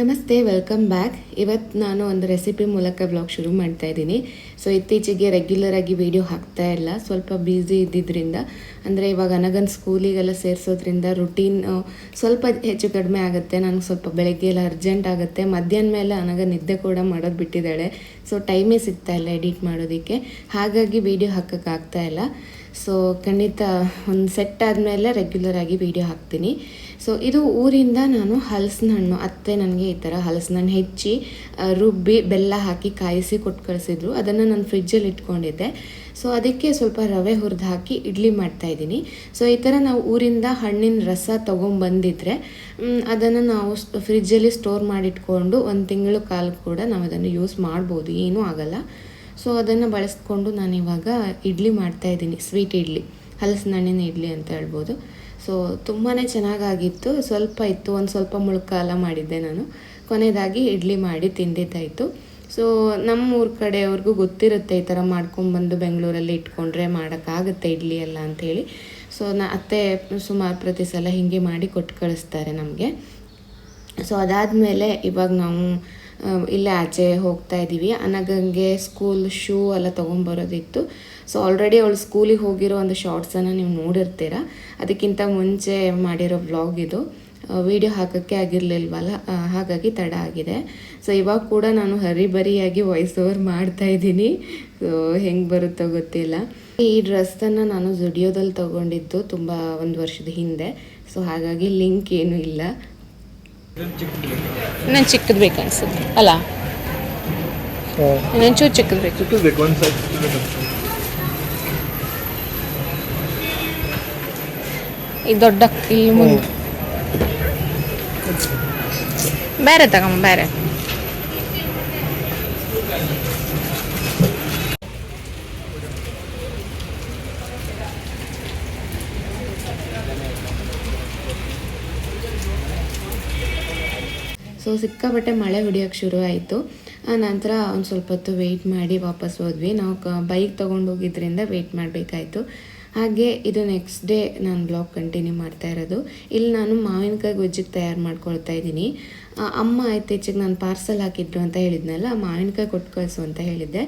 ನಮಸ್ತೆ welcome back ಇವತ್ತು ನಾನು ಒಂದು ರೆಸಿಪಿ ಮೂಲಕ ಬ್ಲಾಗ್ ಶುರು ಮಾಡ್ತಾ ಇದ್ದೀನಿ. ಸೊ ಇತ್ತೀಚೆಗೆ ರೆಗ್ಯುಲರ್ ಆಗಿ ವಿಡಿಯೋ ಹಾಕ್ತಾ ಇಲ್ಲ. ಸ್ವಲ್ಪ ಬ್ಯುಸಿ ಇದ್ದಿದ್ದರಿಂದ ಅಂದರೆ ಇವಾಗ ಅನಗನ್ ಸ್ಕೂಲಿಗೆಲ್ಲ ಸೇರಿಸೋದ್ರಿಂದ ರುಟೀನ್ ಸ್ವಲ್ಪ ಹೆಚ್ಚು ಕಡಿಮೆ ಆಗುತ್ತೆ. ನನಗೆ ಸ್ವಲ್ಪ ಬೆಳಗ್ಗೆ ಎಲ್ಲ ಅರ್ಜೆಂಟ್ ಆಗುತ್ತೆ. ಮಧ್ಯಾಹ್ನ ಮೇಲೆ ಅನಗ ನಿದ್ದೆ ಕೂಡ ಮಾಡೋದು ಬಿಟ್ಟಿದ್ದಾಳೆ. ಸೊ ಟೈಮೇ ಸಿಗ್ತಾ ಇಲ್ಲ ಎಡಿಟ್ ಮಾಡೋದಕ್ಕೆ. ಹಾಗಾಗಿ ವಿಡಿಯೋ ಹಾಕೋಕ್ಕಾಗ್ತಾ ಇಲ್ಲ. ಸೊ ಖಂಡಿತ ಒಂದು ಸೆಟ್ ಆದಮೇಲೆ ರೆಗ್ಯುಲರ್ ಆಗಿ ವಿಡಿಯೋ ಹಾಕ್ತೀನಿ. ಸೊ ಇದು ಊರಿಂದ ನಾನು ಹಲಸಿನ ಹಣ್ಣು ಅತ್ತೆ ನನಗೆ ಈ ಥರ ಹಲಸಿನ ಹಣ್ಣು ಹೆಚ್ಚಿ ರುಬ್ಬಿ, ಬೆಲ್ಲ ಹಾಕಿ ಕಾಯಿಸಿ ಕೊಟ್ಟು ಕಳಿಸಿದ್ರು. ಅದನ್ನು ನಾನು ಫ್ರಿಜ್ಜಲ್ಲಿ ಇಟ್ಕೊಂಡಿದ್ದೆ. ಸೊ ಅದಕ್ಕೆ ಸ್ವಲ್ಪ ರವೆ ಹುರಿದು ಹಾಕಿ ಇಡ್ಲಿ ಮಾಡ್ತಾ ಇದ್ದೀನಿ. ಸೊ ಈ ಥರ ನಾವು ಊರಿಂದ ಹಣ್ಣಿನ ರಸ ತೊಗೊಂಬಂದಿದ್ರೆ ಅದನ್ನು ನಾವು ಫ್ರಿಜ್ಜಲ್ಲಿ ಸ್ಟೋರ್ ಮಾಡಿಟ್ಕೊಂಡು ಒಂದು ತಿಂಗಳು ಕಾಲ ಕೂಡ ನಾವು ಅದನ್ನು ಯೂಸ್ ಮಾಡ್ಬೋದು. ಏನೂ ಆಗಲ್ಲ. ಸೊ ಅದನ್ನು ಬಳಸ್ಕೊಂಡು ನಾನು ಇವಾಗ ಇಡ್ಲಿ ಮಾಡ್ತಾ ಇದ್ದೀನಿ, ಸ್ವೀಟ್ ಇಡ್ಲಿ. ಹಲಸಿನ ಹಣ್ಣಿನ ಇಡ್ಲಿ ಅಂತ ಹೇಳ್ಬೋದು. ಸೊ ತುಂಬಾ ಚೆನ್ನಾಗಾಗಿತ್ತು. ಸ್ವಲ್ಪ ಇತ್ತು, ಒಂದು ಸ್ವಲ್ಪ ಮುಳುಕಾಲ ಮಾಡಿದ್ದೆ ನಾನು. ಕೊನೆಯದಾಗಿ ಇಡ್ಲಿ ಮಾಡಿ ತಿಂದಿದ್ದಾಯಿತು ಸೊ ನಮ್ಮ ಊರ ಕಡೆಯವ್ರಿಗೂ ಗೊತ್ತಿರುತ್ತೆ ಈ ಥರ ಮಾಡ್ಕೊಂಬಂದು ಬೆಂಗಳೂರಲ್ಲಿ ಇಟ್ಕೊಂಡ್ರೆ ಮಾಡೋಕ್ಕಾಗುತ್ತೆ ಇಡ್ಲಿ ಎಲ್ಲ ಅಂಥೇಳಿ. ಸೊ ನಾ ಅತ್ತೆ ಸುಮಾರು ಪ್ರತಿ ಸಲ ಹೀಗೆ ಮಾಡಿ ಕೊಟ್ಟು ಕಳಿಸ್ತಾರೆ ನಮಗೆ. ಸೊ ಅದಾದಮೇಲೆ ಇವಾಗ ನಾವು ಇಲ್ಲೇ ಆಚೆ ಹೋಗ್ತಾ ಇದ್ದೀವಿ ಅನಗಂಗೆ ಸ್ಕೂಲ್ ಶೂ ಎಲ್ಲ ತೊಗೊಂಬರೋದಿತ್ತು ಸೊ ಆಲ್ರೆಡಿ ಅವಳು ಸ್ಕೂಲಿಗೆ ಹೋಗಿರೋ ಒಂದು ಶಾರ್ಟ್ಸನ್ನು ನೀವು ನೋಡಿರ್ತೀರ. ಅದಕ್ಕಿಂತ ಮುಂಚೆ ಮಾಡಿರೋ ವ್ಲಾಗ್ ಇದು. ವಿಡಿಯೋ ಹಾಕೋಕ್ಕೆ ಆಗಿರಲಿಲ್ವಲ್ಲ? ಹಾಗಾಗಿ ತಡ ಆಗಿದೆ. ಸೊ ಇವಾಗ ಕೂಡ ನಾನು ಹರಿಬರಿಯಾಗಿ ವಾಯ್ಸ್ ಓವರ್ ಮಾಡ್ತಾ ಇದ್ದೀನಿ. ಸೊ ಹೆಂಗೆ ಬರುತ್ತೋ ಗೊತ್ತಿಲ್ಲ. ಈ ಡ್ರೆಸ್ಸನ್ನು ನಾನು ಜುಡಿಯೋದಲ್ಲಿ ತೊಗೊಂಡಿದ್ದು ತುಂಬ ಒಂದು ವರ್ಷದ ಹಿಂದೆ. ಸೊ ಹಾಗಾಗಿ ಲಿಂಕ್ ಏನೂ ಇಲ್ಲ. ನಾನು ಚಿಕ್ಕದು ಬೇಕು ಅನ್ಸುತ್ತೆ. ಅಲ್ಲ? ಒಂಚೂರು ಚಿಕ್ಕದು ಬೇಕು. ಈ ದೊಡ್ಡ ಇಲ್ಲಿ ಮುಂದೆ. ಬೇರೆ ತಗೊಂಬ ಬೇರೆ. ಸೊ ಸಿಕ್ಕಾಪಟ್ಟೆ ಮಳೆ ಹೊಡಿಯೋಕ್ಕೆ ಶುರು ಆಯಿತು. ಆ ನಂತರ ಒಂದು ಸ್ವಲ್ಪ ಹೊತ್ತು ವೆಯ್ಟ್ ಮಾಡಿ ವಾಪಸ್ ಹೋದ್ವಿ. ನಾವು ಕ ಬೈಕ್ ತೊಗೊಂಡು ಹೋಗಿದ್ರಿಂದ ವೆಯ್ಟ್ ಮಾಡಬೇಕಾಯ್ತು. ಹಾಗೆ ಇದು ನೆಕ್ಸ್ಟ್ ಡೇ ನಾನು ಬ್ಲಾಗ್ ಕಂಟಿನ್ಯೂ ಮಾಡ್ತಾ ಇರೋದು. ಇಲ್ಲಿ ನಾನು ಮಾವಿನಕಾಯಿ ಗೊಜ್ಜಿಗೆ ತಯಾರು ಮಾಡ್ಕೊಳ್ತಾ ಇದ್ದೀನಿ. ಅಮ್ಮ ಇತ್ತೀಚೆಗೆ ನಾನು ಪಾರ್ಸಲ್ ಹಾಕಿದ್ರು ಅಂತ ಹೇಳಿದ್ನಲ್ಲ, ಮಾವಿನಕಾಯಿ ಕೊಟ್ಟು ಕಳಿಸು ಅಂತ ಹೇಳಿದ್ದೆ.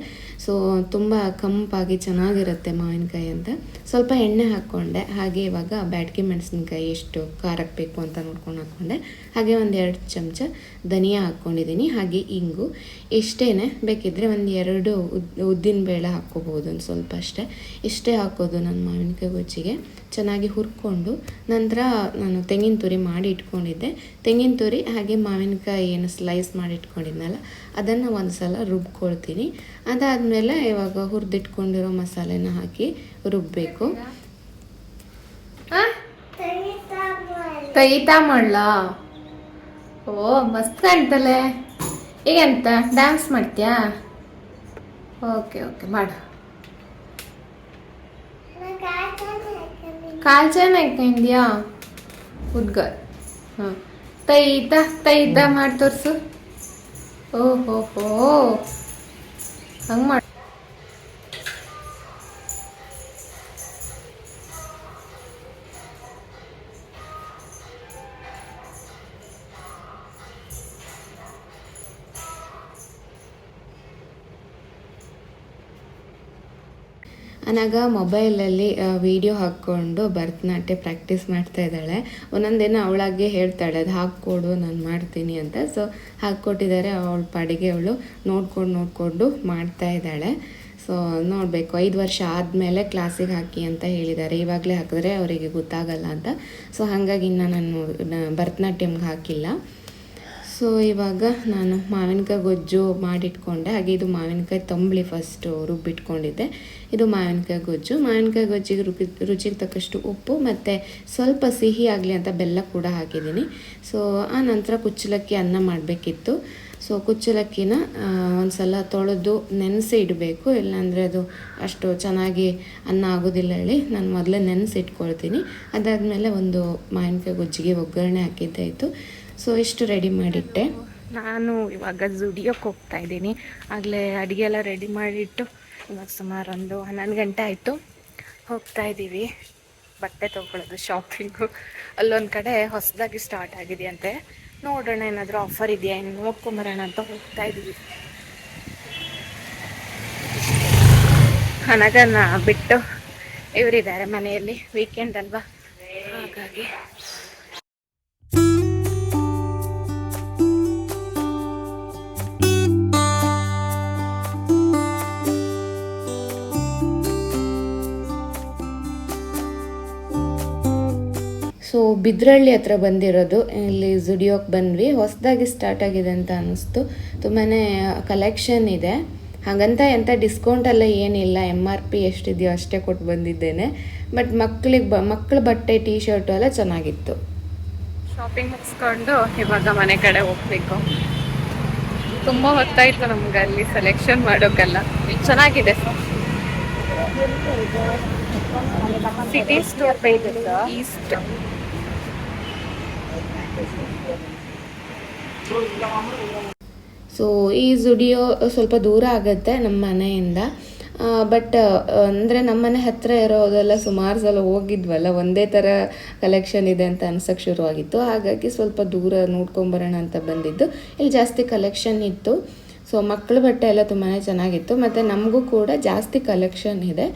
ಸೊ ತುಂಬ ಕಂಪಾಗಿ ಚೆನ್ನಾಗಿರುತ್ತೆ ಮಾವಿನಕಾಯಿ ಅಂತ. ಸ್ವಲ್ಪ ಎಣ್ಣೆ ಹಾಕ್ಕೊಂಡೆ. ಹಾಗೆ ಇವಾಗ ಬ್ಯಾಟ್ಗೆ ಮೆಣಸಿನ್ಕಾಯಿ ಎಷ್ಟು ಖಾರಕ್ಕೆ ಬೇಕು ಅಂತ ನೋಡ್ಕೊಂಡು ಹಾಕ್ಕೊಂಡೆ. ಹಾಗೆ ಒಂದು ಎರಡು ಚಮಚ ಧನಿಯಾ ಹಾಕ್ಕೊಂಡಿದ್ದೀನಿ. ಹಾಗೆ ಇಂಗು. ಇಷ್ಟೇ ಬೇಕಿದ್ದರೆ ಒಂದು ಎರಡು ಉದ್ ಉದ್ದಿನ ಬೇಳೆ ಹಾಕ್ಕೋಬೋದು, ಒಂದು ಸ್ವಲ್ಪ ಅಷ್ಟೇ. ಇಷ್ಟೇ ಹಾಕೋದು ನಾನು ಮಾವಿನಕಾಯಿ ಗೊಜ್ಜಿಗೆ. ಚೆನ್ನಾಗಿ ಹುರ್ಕೊಂಡು ನಂತರ ನಾನು ತೆಂಗಿನ ತುರಿ ಮಾಡಿ ಇಟ್ಕೊಂಡಿದ್ದೆ. ತೆಂಗಿನ ತುರಿ ಹಾಗೆ ಮಾವಿನಕಾಯಿ ಏನು ಸ್ಲೈಸ್ ಮಾಡಿ ಇಟ್ಕೊಂಡಿದ್ನಲ್ಲ ಅದನ್ನು ಒಂದು ಸಲ ರುಬ್ಕೊಳ್ತೀನಿ. ಅದಾದಮೇಲೆ ಇವಾಗ ಹುರಿದಿಟ್ಕೊಂಡಿರೋ ಮಸಾಲೆನ ಹಾಕಿ ರುಬ್ಬಬೇಕು ತೈತಾ ಮಾಡ್ಲ? ಓ ಮಸ್ತ್ ಕಾಣ್ತಲೆ. ಈಗೆಂತ ಡ್ಯಾನ್ಸ್ ಮಾಡ್ತೀಯಾ? ಓಕೆ ಓಕೆ ಮಾಡು. ಕಾಲ್ ಚೆನ್ನಾಗಿ ಹುಡ್ಗ ಹಾಂ ತೈತ ತೈತ ಮಾಡಿ ತೋರಿಸು. ಓಹೋ ಹೋ ಹಂಗೆ ಮಾಡಿ ಅನಾಗ ಮೊಬೈಲಲ್ಲಿ ವಿಡಿಯೋ ಹಾಕ್ಕೊಂಡು ಭರತನಾಟ್ಯ ಪ್ರಾಕ್ಟೀಸ್ ಮಾಡ್ತಾ ಇದ್ದಾಳೆ. ಒಂದೊಂದು ದಿನ ಅವಳಾಗೆ ಹೇಳ್ತಾಳೆ ಅದು ಹಾಕ್ಕೊಡು, ನಾನು ಮಾಡ್ತೀನಿ ಅಂತ. ಸೊ ಹಾಕ್ಕೊಟ್ಟಿದ್ದಾರೆ ಅವಳ ಪಾಡಿಗೆ ಅವಳು ನೋಡ್ಕೊಂಡು, ನೋಡಿಕೊಂಡು ಮಾಡ್ತಾ ಇದ್ದಾಳೆ. ಸೊ ನೋಡಬೇಕು. ಐದು ವರ್ಷ ಆದಮೇಲೆ ಕ್ಲಾಸಿಗೆ ಹಾಕಿ ಅಂತ ಹೇಳಿದ್ದಾರೆ. ಇವಾಗಲೇ ಹಾಕಿದ್ರೆ ಅವರಿಗೆ ಗೊತ್ತಾಗಲ್ಲ ಅಂತ. ಸೊ ಹಾಗಾಗಿ ಇನ್ನು ನಾನು ಭರತನಾಟ್ಯಮ್ಗೆ ಹಾಕಿಲ್ಲ. ಸೊ ಇವಾಗ ನಾನು ಮಾವಿನಕಾಯಿ ಗೊಜ್ಜು ಮಾಡಿಟ್ಕೊಂಡೆ. ಹಾಗೆ ಇದು ಮಾವಿನಕಾಯಿ ತಂಬಳಿ ಫಸ್ಟು ರುಬ್ಬಿಟ್ಕೊಂಡಿದ್ದೆ. ಇದು ಮಾವಿನಕಾಯಿ ಗೊಜ್ಜು. ಮಾವಿನಕಾಯಿ ಗೊಜ್ಜಿಗೆ ರುಬ್ಬಿ ರುಚಿಗೆ ತಕ್ಕಷ್ಟು ಉಪ್ಪು ಮತ್ತು ಸ್ವಲ್ಪ ಸಿಹಿ ಆಗಲಿ ಅಂತ ಬೆಲ್ಲ ಕೂಡ ಹಾಕಿದ್ದೀನಿ. ಸೊ ಆ ನಂತರ ಕುಚ್ಚಲಕ್ಕಿ ಅನ್ನ ಮಾಡಬೇಕಿತ್ತು. ಸೊ ಕುಚ್ಚಲಕ್ಕಿನ ಒಂದು ಸಲ ತೊಳೆದು ನೆನೆಸಿ ಇಡಬೇಕು. ಇಲ್ಲಾಂದರೆ ಅದು ಅಷ್ಟು ಚೆನ್ನಾಗಿ ಅನ್ನ ಆಗೋದಿಲ್ಲ ಹೇಳಿ ನಾನು ಮೊದಲೇ ನೆನೆಸಿ ಇಟ್ಕೊಳ್ತೀನಿ ಅದಾದಮೇಲೆ ಒಂದು ಮಾವಿನಕಾಯಿ ಗೊಜ್ಜಿಗೆ ಒಗ್ಗರಣೆ ಹಾಕಿದ್ದಾಯಿತು. ಸೊ ಇಷ್ಟು ರೆಡಿ ಮಾಡಿಟ್ಟೆ. ನಾನು ಇವಾಗ ಜುಡಿಯೋಕ್ಕೆ ಹೋಗ್ತಾ ಇದ್ದೀನಿ. ಆಗಲೇ ಅಡುಗೆ ಎಲ್ಲ ರೆಡಿ ಮಾಡಿಟ್ಟು ಇವಾಗ ಸುಮಾರು ಒಂದು ಹನ್ನೊಂದು ಗಂಟೆ ಆಯಿತು. ಹೋಗ್ತಾ ಇದ್ದೀವಿ. ಬಟ್ಟೆ ತೊಗೊಳ್ಳೋದು ಶಾಪಿಂಗು ಅಲ್ಲೊಂದು ಕಡೆ ಹೊಸದಾಗಿ ಸ್ಟಾರ್ಟ್ ಆಗಿದೆಯಂತೆ. ನೋಡೋಣ ಏನಾದರೂ ಆಫರ್ ಇದೆಯಾ? ಇನ್ನು ನೋಡ್ಕೊಂಬರೋಣ ಅಂತ ಹೋಗ್ತಾ ಇದ್ದೀವಿ. ಹಣಗನ್ನ ಬಿಟ್ಟು ಇವರಿದ್ದಾರೆ ಮನೆಯಲ್ಲಿ. ವೀಕೆಂಡ್ ಅಲ್ವಾ? ಹಾಗಾಗಿ ಸೊ ಬಿದ್ರಳ್ಳಿ ಹತ್ರ ಬಂದಿರೋದು. ಇಲ್ಲಿ ಜುಡಿಯೋಕ್ಕೆ ಬಂದ್ವಿ. ಹೊಸದಾಗಿ ಸ್ಟಾರ್ಟ್ ಆಗಿದೆ ಅಂತ ಅನ್ನಿಸ್ತು ತುಂಬಾ ಕಲೆಕ್ಷನ್ ಇದೆ. ಹಾಗಂತ ಎಂಥ ಡಿಸ್ಕೌಂಟ್ ಎಲ್ಲ ಏನಿಲ್ಲ. ಎಂ ಆರ್ ಪಿ ಎಷ್ಟಿದೆಯೋ ಅಷ್ಟೇ ಕೊಟ್ಟು ಬಂದಿದ್ದೇನೆ. ಬಟ್ ಮಕ್ಕಳಿಗೆ ಬ ಮಕ್ಕಳ ಬಟ್ಟೆ ಟೀ ಶರ್ಟು ಎಲ್ಲ ಚೆನ್ನಾಗಿತ್ತು. ಶಾಪಿಂಗ್ ಮುಗಿಸ್ಕೊಂಡು ಇವಾಗ ಮನೆ ಕಡೆ ಹೋಗ್ಬೇಕು. ತುಂಬ ಹೊತ್ತಾಯಿತು ನಮ್ಗೆ ಅಲ್ಲಿ ಸೆಲೆಕ್ಷನ್ ಮಾಡೋಕ್ಕೆಲ್ಲ ಚೆನ್ನಾಗಿದೆ ಸಿಟಿ ಸ್ಟೋರ್ ಈಸ್ಟ್ ಸೊ ಈ ಜುಡಿಯೋ ಸ್ವಲ್ಪ ದೂರ ಆಗುತ್ತೆ ನಮ್ಮ ಮನೆಯಿಂದ. ಬಟ್ ಅಂದರೆ ನಮ್ಮ ಮನೆ ಹತ್ತಿರ ಇರೋದೆಲ್ಲ ಸುಮಾರು ಸಲ ಹೋಗಿದ್ವಲ್ಲ, ಒಂದೇ ಥರ ಕಲೆಕ್ಷನ್ ಇದೆ ಅಂತ ಅನ್ಸೋಕ್ಕೆ ಶುರುವಾಗಿತ್ತು. ಹಾಗಾಗಿ ಸ್ವಲ್ಪ ದೂರ ನೋಡ್ಕೊಂಬರೋಣ ಅಂತ ಬಂದಿದ್ದು. ಇಲ್ಲಿ ಜಾಸ್ತಿ ಕಲೆಕ್ಷನ್ ಇತ್ತು. ಸೊ ಮಕ್ಕಳ ಬಟ್ಟೆ ಎಲ್ಲ ತುಂಬಾ ಚೆನ್ನಾಗಿತ್ತು. ಮತ್ತು ನಮಗೂ ಕೂಡ ಜಾಸ್ತಿ ಕಲೆಕ್ಷನ್ ಇದೆ.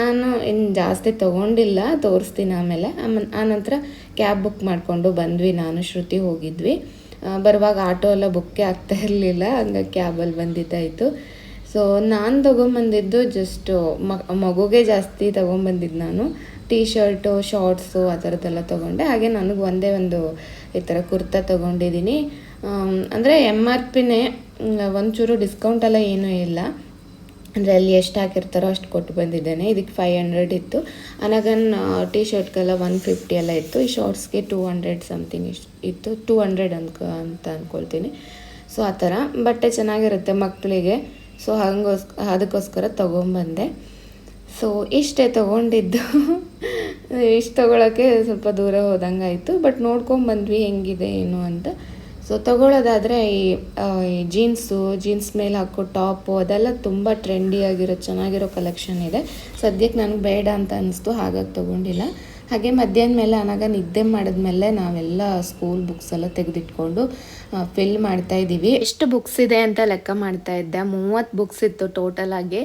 ನಾನು ಇನ್ನು ಜಾಸ್ತಿ ತೊಗೊಂಡಿಲ್ಲ, ತೋರಿಸ್ತೀನಿ ಆಮೇಲೆ. ಆಮ ಆನಂತರ ಕ್ಯಾಬ್ ಬುಕ್ ಮಾಡಿಕೊಂಡು ಬಂದ್ವಿ ನಾನು, ಶ್ರುತಿ ಹೋಗಿದ್ವಿ. ಬರುವಾಗ ಆಟೋ ಎಲ್ಲ ಬುಕ್ಕೇ ಆಗ್ತಾ ಇರಲಿಲ್ಲ, ಹಂಗಾಗಿ ಕ್ಯಾಬಲ್ಲಿ ಬಂದಿದ್ದಾಯಿತು. ಸೊ ನಾನು ತೊಗೊಂಬಂದಿದ್ದು ಜಸ್ಟು ಮಗುಗೆ ಜಾಸ್ತಿ ತೊಗೊಂಬಂದಿದ್ದು ನಾನು. ಟೀ ಶರ್ಟು ಶಾರ್ಟ್ಸು ಆ ಥರದ್ದೆಲ್ಲ ತೊಗೊಂಡೆ. ಹಾಗೆ ನನಗೆ ಒಂದೇ ಒಂದು ಈ ಥರ ಕುರ್ತಾ ತೊಗೊಂಡಿದ್ದೀನಿ. ಅಂದರೆ ಎಂ ಆರ್ ಪಿನೇ ಒಂಚೂರು ಡಿಸ್ಕೌಂಟ್ ಎಲ್ಲ ಏನೂ ಇಲ್ಲ. ಅಂದರೆ ಅಲ್ಲಿ ಎಷ್ಟು ಹಾಕಿರ್ತಾರೋ ಅಷ್ಟು ಕೊಟ್ಟು ಬಂದಿದ್ದೇನೆ. ಇದಕ್ಕೆ ಫೈವ್ ಹಂಡ್ರೆಡ್ ಇತ್ತು. ಅನಗನ್ ಟೀ ಶರ್ಟ್ಗೆಲ್ಲ ಒನ್ ಫಿಫ್ಟಿ ಎಲ್ಲ ಇತ್ತು. ಈ ಶಾರ್ಟ್ಸ್ಗೆ ಟೂ ಹಂಡ್ರೆಡ್ ಸಮಥಿಂಗ್ ಇಷ್ಟು ಇತ್ತು. ಟೂ ಹಂಡ್ರೆಡ್ ಅನ್ಕೊ ಅಂತ ಅಂದ್ಕೊಳ್ತೀನಿ ಸೊ ಆ ಥರ. ಬಟ್ಟೆ ಚೆನ್ನಾಗಿರುತ್ತೆ ಮಕ್ಕಳಿಗೆ ಸೊ ಹಂಗೋಸ್, ಅದಕ್ಕೋಸ್ಕರ ತೊಗೊಂಬಂದೆ. ಸೊ ಇಷ್ಟೇ ತೊಗೊಂಡಿದ್ದು. ಇಷ್ಟು ತೊಗೊಳಕ್ಕೆ ಸ್ವಲ್ಪ ದೂರ ಹೋದಂಗೆ ಆಯಿತು ಬಟ್ ನೋಡ್ಕೊಂಬಂದ್ವಿ ಹೆಂಗಿದೆ, ಏನು ಅಂತ. ಸೊ ತಗೊಳ್ಳೋದಾದರೆ ಈ ಜೀನ್ಸು ಜೀನ್ಸ್ ಮೇಲೆ ಹಾಕೋ ಟಾಪು ಅದೆಲ್ಲ ತುಂಬ ಟ್ರೆಂಡಿ ಆಗಿರೋ, ಚೆನ್ನಾಗಿರೋ ಕಲೆಕ್ಷನ್ ಇದೆ. ಸದ್ಯಕ್ಕೆ ನನಗೆ ಬೇಡ ಅಂತ ಅನಿಸ್ತು, ಹಾಗಾಗಿ ತೊಗೊಂಡಿಲ್ಲ. ಹಾಗೆ ಮಧ್ಯಾಹ್ನ ಮೇಲೆ ಅನಾಗ ನಿದ್ದೆ ಮಾಡಿದ್ಮೇಲೆ ನಾವೆಲ್ಲ ಸ್ಕೂಲ್ ಬುಕ್ಸ್ ಎಲ್ಲ ತೆಗೆದಿಟ್ಕೊಂಡು ಫಿಲ್ ಮಾಡ್ತಾ ಇದ್ದೀವಿ. ಎಷ್ಟು ಬುಕ್ಸ್ ಇದೆ ಅಂತ ಲೆಕ್ಕ ಮಾಡ್ತಾ ಇದ್ದೆ. ಮೂವತ್ತು ಬುಕ್ಸ್ ಇತ್ತು ಟೋಟಲ್ ಆಗಿ.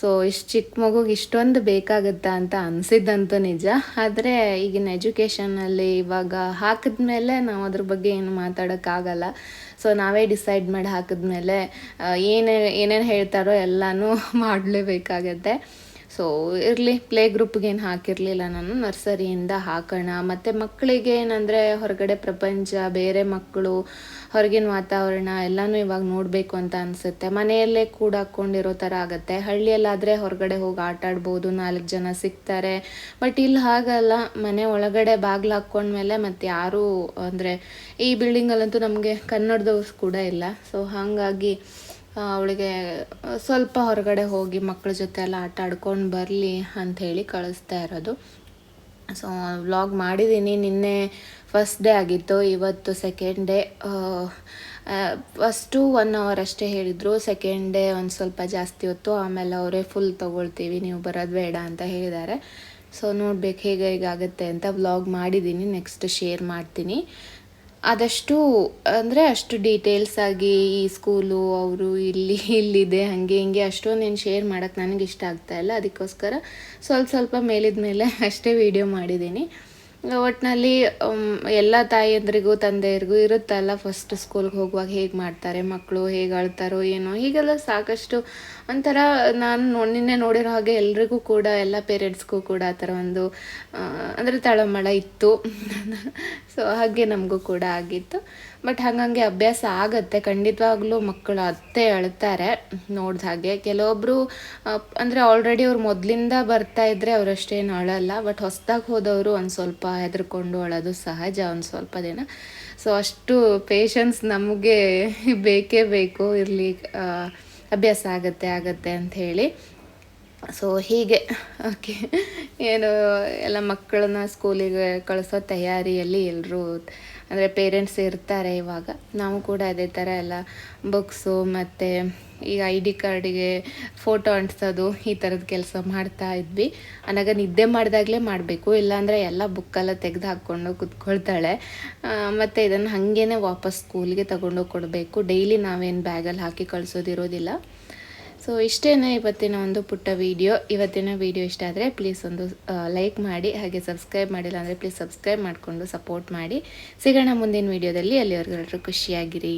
ಸೊ ಇಷ್ಟು ಚಿಕ್ಕ ಮಗುಗೆ ಇಷ್ಟೊಂದು ಬೇಕಾಗುತ್ತಾ ಅಂತ ಅನಿಸಿದ್ದಂತೂ ನಿಜ. ಆದರೆ ಈಗಿನ ಎಜುಕೇಷನಲ್ಲಿ ಇವಾಗ ಹಾಕಿದ್ಮೇಲೆ ನಾವು ಅದ್ರ ಬಗ್ಗೆ ಏನು ಮಾತಾಡೋಕ್ಕಾಗಲ್ಲ ಸೊ ನಾವೇ ಡಿಸೈಡ್ ಮಾಡಿ ಹಾಕಿದ್ಮೇಲೆ ಏನೇ, ಏನೇನು ಹೇಳ್ತಾರೋ ಎಲ್ಲನೂ ಮಾಡಲೇಬೇಕಾಗತ್ತೆ. ಸೊ ಇರಲಿ ಪ್ಲೇ ಗ್ರೂಪ್ಗೆ ಏನು ಹಾಕಿರಲಿಲ್ಲ ನಾನು ನರ್ಸರಿಯಿಂದ ಹಾಕೋಣ. ಮತ್ತು ಮಕ್ಕಳಿಗೆ ಏನಂದರೆ ಹೊರಗಡೆ ಪ್ರಪಂಚ, ಬೇರೆ ಮಕ್ಕಳು, ಹೊರಗಿನ ವಾತಾವರಣ ಎಲ್ಲನೂ ಇವಾಗ ನೋಡಬೇಕು ಅಂತ ಅನಿಸುತ್ತೆ. ಮನೆಯಲ್ಲೇ ಕೂಡ ಹಾಕ್ಕೊಂಡಿರೋ ಥರ ಆಗುತ್ತೆ. ಹಳ್ಳಿಯಲ್ಲಾದರೆ ಹೊರಗಡೆ ಹೋಗಿ ಆಟ ಆಡ್ಬೋದು, ನಾಲ್ಕು ಜನ ಸಿಗ್ತಾರೆ ಬಟ್ ಇಲ್ಲಿ ಹಾಗಲ್ಲ. ಮನೆ ಒಳಗಡೆ ಬಾಗಿಲು ಹಾಕ್ಕೊಂಡ್ಮೇಲೆ ಮತ್ತು ಯಾರೂ ಅಂದರೆ ಈ ಬಿಲ್ಡಿಂಗಲ್ಲಂತೂ ನಮಗೆ ಕನ್ನಡದವ್ರು ಕೂಡ ಇಲ್ಲ. ಸೊ ಹಾಗಾಗಿ ಅವಳಿಗೆ ಸ್ವಲ್ಪ ಹೊರಗಡೆ ಹೋಗಿ ಮಕ್ಕಳ ಜೊತೆ ಎಲ್ಲ ಆಟ ಆಡ್ಕೊಂಡು ಬರಲಿ ಅಂಥೇಳಿ ಕಳಿಸ್ತಾ ಇರೋದು. ಸೊ ವ್ಲಾಗ್ ಮಾಡಿದ್ದೀನಿ ನಿನ್ನೆ ಫಸ್ಟ್ ಡೇ ಆಗಿತ್ತು. ಇವತ್ತು second day first one hour ಅಷ್ಟೇ ಹೇಳಿದರು. ಸೆಕೆಂಡ್ ಡೇ ಒಂದು ಸ್ವಲ್ಪ ಜಾಸ್ತಿ ಹೊತ್ತು. ಆಮೇಲೆ ಅವರೇ ಫುಲ್ ತೊಗೊಳ್ತೀವಿ. ನೀವು ಬರೋದು ಬೇಡ ಅಂತ ಹೇಳಿದ್ದಾರೆ. ಸೊ ನೋಡ್ಬೇಕು ಹೇಗೆ ಹೇಗಾಗುತ್ತೆ ಅಂತ ವ್ಲಾಗ್ ಮಾಡಿದ್ದೀನಿ ನೆಕ್ಸ್ಟ್ ಶೇರ್ ಮಾಡ್ತೀನಿ. ಆದಷ್ಟು ಅಂದರೆ ಅಷ್ಟು ಡೀಟೇಲ್ಸ್ ಆಗಿ ಈ ಸ್ಕೂಲು ಅವರು ಇಲ್ಲಿ, ಇಲ್ಲಿದೆ, ಹಾಗೆ ಹಿಂಗೆ ಅಷ್ಟೊಂದು ಏನು ಶೇರ್ ಮಾಡೋಕ್ಕೆ ನನಗೆ ಇಷ್ಟ ಆಗ್ತಾ ಇಲ್ಲ. ಅದಕ್ಕೋಸ್ಕರ ಸ್ವಲ್ಪ ಸ್ವಲ್ಪ ಮೇಲಿದ ಮೇಲೆ ಅಷ್ಟೇ ವಿಡಿಯೋ ಮಾಡಿದ್ದೀನಿ. ಒಟ್ಟಿನಲ್ಲಿ ಎಲ್ಲ ತಾಯಿಯಂದ್ರಿಗೂ, ತಂದೆಯರಿಗೂ ಇರುತ್ತಲ್ಲ ಫಸ್ಟ್ ಸ್ಕೂಲ್ಗೆ ಹೋಗುವಾಗ ಹೇಗೆ ಮಾಡ್ತಾರೆ ಮಕ್ಕಳು ಹೇಗೆ ಅಳ್ತಾರೋ ಏನೋ, ಹೀಗೆಲ್ಲ ಸಾಕಷ್ಟು ಒಂಥರ ನಾನು ನಿನ್ನೆ ನೋಡಿರೋ ಹಾಗೆ ಎಲ್ರಿಗೂ ಕೂಡ, ಎಲ್ಲ ಪೇರೆಂಟ್ಸ್ಗೂ ಕೂಡ ಆ ಥರ ಒಂದು ಅಂದರೆ ತಳಮಳ ಇತ್ತು. ಸೊ ಹಾಗೆ ನಮಗೂ ಕೂಡ ಆಗಿತ್ತು. ಬಟ್ ಹಾಗಂಗೆ ಅಭ್ಯಾಸ ಆಗುತ್ತೆ. ಖಂಡಿತವಾಗ್ಲೂ ಮಕ್ಕಳು ಅತ್ತೆ ಅಳ್ತಾರೆ ನೋಡ್ದ ಹಾಗೆ. ಕೆಲವೊಬ್ಬರು ಅಂದರೆ ಆಲ್ರೆಡಿ ಅವ್ರು ಮೊದಲಿಂದ ಬರ್ತಾ ಇದ್ರೆ ಅವರಷ್ಟೇನು ಅಳಲ್ಲ. ಬಟ್ ಹೊಸ್ದಾಗಿ ಹೋದವರು ಒಂದು ಸ್ವಲ್ಪ ಹೆದರ್ಕೊಂಡು ಅಳೋದು ಸಹಜ, ಒಂದು ಸ್ವಲ್ಪ ದಿನ. ಸೊ ಅಷ್ಟು ಪೇಷನ್ಸ್ ನಮಗೆ ಬೇಕೇ ಬೇಕು. ಇರಲಿ ಅಭ್ಯಾಸ ಆಗತ್ತೆ ಆಗತ್ತೆ ಅಂತ ಹೇಳಿ. ಸೊ ಹೀಗೆ ಓಕೆ ಏನು, ಎಲ್ಲ ಮಕ್ಕಳನ್ನ ಸ್ಕೂಲಿಗೆ ಕಳಿಸೋ ತಯಾರಿಯಲ್ಲಿ ಎಲ್ಲರೂ ಅಂದರೆ ಪೇರೆಂಟ್ಸ್ ಇರ್ತಾರೆ ಇವಾಗ. ನಾವು ಕೂಡ ಅದೇ ಥರ ಎಲ್ಲ ಬುಕ್ಸು ಮತ್ತು ಈಗ ಐ ಡಿ ಕಾರ್ಡಿಗೆ ಫೋಟೋ ಅಂಟಿಸೋದು ಈ ಥರದ ಕೆಲಸ ಮಾಡ್ತಾ ಇದ್ವಿ. ಅನಾಗ ನಿದ್ದೆ ಮಾಡಿದಾಗಲೇ ಮಾಡಬೇಕು. ಇಲ್ಲಾಂದರೆ ಎಲ್ಲ ಬುಕ್ಕೆಲ್ಲ ತೆಗೆದು ಹಾಕ್ಕೊಂಡು ಕುತ್ಕೊಳ್ತಾಳೆ. ಮತ್ತು ಇದನ್ನು ಹಾಗೇನೆ ವಾಪಸ್ ಸ್ಕೂಲಿಗೆ ತಗೊಂಡೋಗಿ ಕೊಡಬೇಕು. ಡೈಲಿ ನಾವೇನು ಬ್ಯಾಗಲ್ಲಿ ಹಾಕಿ ಕಳಿಸೋದಿರೋದಿಲ್ಲ. ಸೊ ಇಷ್ಟೇ ಇವತ್ತಿನ ಒಂದು ಪುಟ್ಟ ವೀಡಿಯೋ ಇವತ್ತಿನ ವಿಡಿಯೋ ಇಷ್ಟ ಆದರೆ ಪ್ಲೀಸ್ ಒಂದು ಲೈಕ್ ಮಾಡಿ, ಹಾಗೆ ಸಬ್ಸ್ಕ್ರೈಬ್ ಮಾಡಿಲ್ಲ ಅಂದರೆ ಪ್ಲೀಸ್ ಸಬ್ಸ್ಕ್ರೈಬ್ ಮಾಡಿಕೊಂಡು ಸಪೋರ್ಟ್ ಮಾಡಿ. ಸಿಗೋಣ ಮುಂದಿನ ವೀಡಿಯೋದಲ್ಲಿ ಅಲ್ಲಿವರೆಗೂ ಎಲ್ಲರೂ ಖುಷಿಯಾಗಿರಿ.